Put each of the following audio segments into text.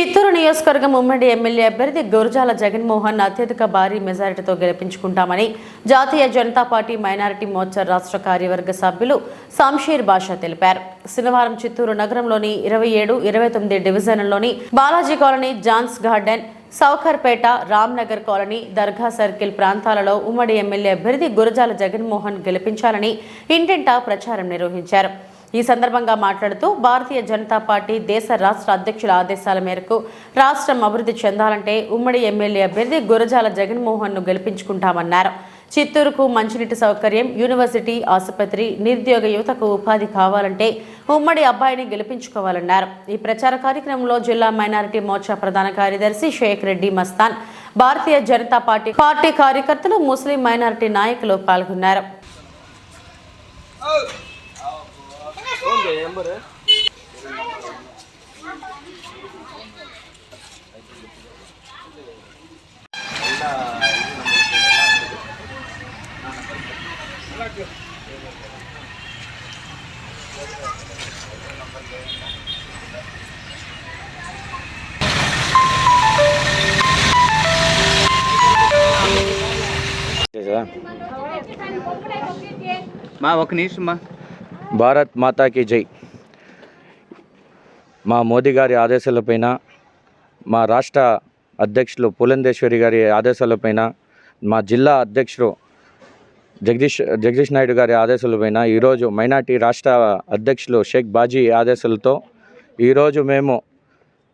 చిత్తూరు నియోజకవర్గం ఉమ్మడి ఎమ్మెల్యే అభ్యర్థి గురజాల జగన్మోహన్ అత్యధిక భారీ మెజారిటీతో గెలిపించుకుంటామని జాతీయ జనతా పార్టీ మైనారిటీ మోర్చా రాష్ట్ర కార్యవర్గ సభ్యులు సంషీర్ బాషా తెలిపారు. శనివారం చిత్తూరు నగరంలోని ఇరవై ఏడు ఇరవై తొమ్మిది డివిజన్లలోని Balaji colony John's garden Sowkarpet Ramnagar colony దర్గా సర్కిల్ ప్రాంతాలలో ఉమ్మడి ఎమ్మెల్యే అభ్యర్థి గురజాల జగన్మోహన్ గెలిపించాలని ఇంటింటా ప్రచారం నిర్వహించారు. ఈ సందర్భంగా మాట్లాడుతూ భారతీయ జనతా పార్టీ దేశ రాష్ట్ర అధ్యక్షుల ఆదేశాల మేరకు రాష్ట్రం అభివృద్ధి చెందాలంటే ఉమ్మడి ఎమ్మెల్యే అభ్యర్థి గురజాల జగన్మోహన్ను గెలిపించుకుంటామన్నారు. చిత్తూరుకు మంచినీటి సౌకర్యం యూనివర్సిటీ ఆసుపత్రి నిరుద్యోగ యువతకు ఉపాధి కావాలంటే ఉమ్మడి అబ్బాయిని గెలిపించుకోవాలన్నారు. ఈ ప్రచార కార్యక్రమంలో జిల్లా మైనారిటీ మోర్చా ప్రధాన కార్యదర్శి షేక్ రెడ్డి మస్తాన్ భారతీయ జనతా పార్టీ పార్టీ కార్యకర్తలు ముస్లిం మైనారిటీ నాయకులు పాల్గొన్నారు. Oh! చేసా? మా ఒక నిమిషం మా భారత్ మాతాకి జై. మా మోదీ గారి ఆదేశాలపైన మా రాష్ట్ర అధ్యక్షులు పులందేశ్వరి గారి ఆదేశాలపైన మా జిల్లా అధ్యక్షుడు జగదీష్ జగదీష్ నాయుడు గారి ఆదేశాలపైన ఈరోజు మైనార్టీ రాష్ట్ర అధ్యక్షులు షేక్ బాజీ ఆదేశాలతో ఈరోజు మేము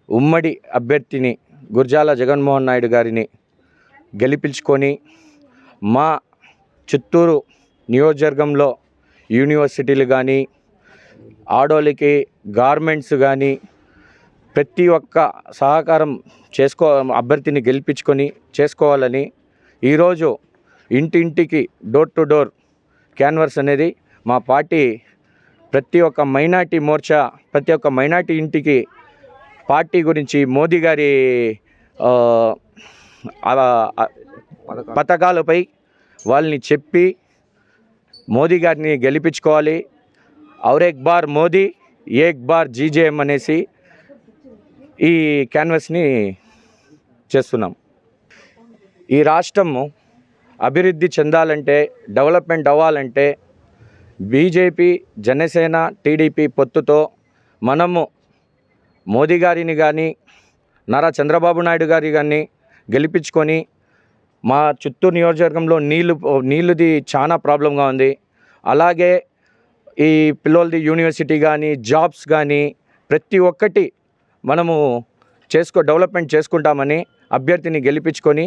ఉమ్మడి అభ్యర్థిని గుర్జాల జగన్మోహన్ నాయుడు గారిని గెలిపించుకొని మా చిత్తూరు నియోజకవర్గంలో యూనివర్సిటీలు కానీ ఆడోళ్ళకి గార్మెంట్స్ కానీ ప్రతి ఒక్క సహకారం చేసుకో అభ్యర్థిని గెలిపించుకొని చేసుకోవాలని ఈరోజు ఇంటింటికి డోర్ టు డోర్ క్యాన్వర్స్ అనేది మా పార్టీ ప్రతి ఒక్క మైనార్టీ మోర్చా ప్రతి ఒక్క మైనార్టీ ఇంటికి పార్టీ గురించి మోదీ గారి పథకాలపై వాళ్ళని చెప్పి మోదీ గారిని గెలిపించుకోవాలి. ఔరేక్ బార్ మోదీ ఏక్ బార్ జీజేఎం అనేసి ఈ క్యాన్వస్ని చేస్తున్నాం. ఈ రాష్ట్రము అభివృద్ధి చెందాలంటే డెవలప్మెంట్ అవ్వాలంటే బీజేపీ జనసేన టీడీపీ పొత్తుతో మనము మోదీ గారిని కానీ నారా చంద్రబాబు నాయుడు గారి కానీ గెలిపించుకొని మా చిత్తూరు నియోజకవర్గంలో నీళ్ళు నీళ్ళది చాలా ప్రాబ్లంగా ఉంది. అలాగే ఈ పిల్లలది యూనివర్సిటీ కానీ జాబ్స్ కానీ ప్రతి ఒక్కటి మనము చేసుకో డెవలప్మెంట్ చేసుకుంటామని అభ్యర్థిని గెలిపించుకొని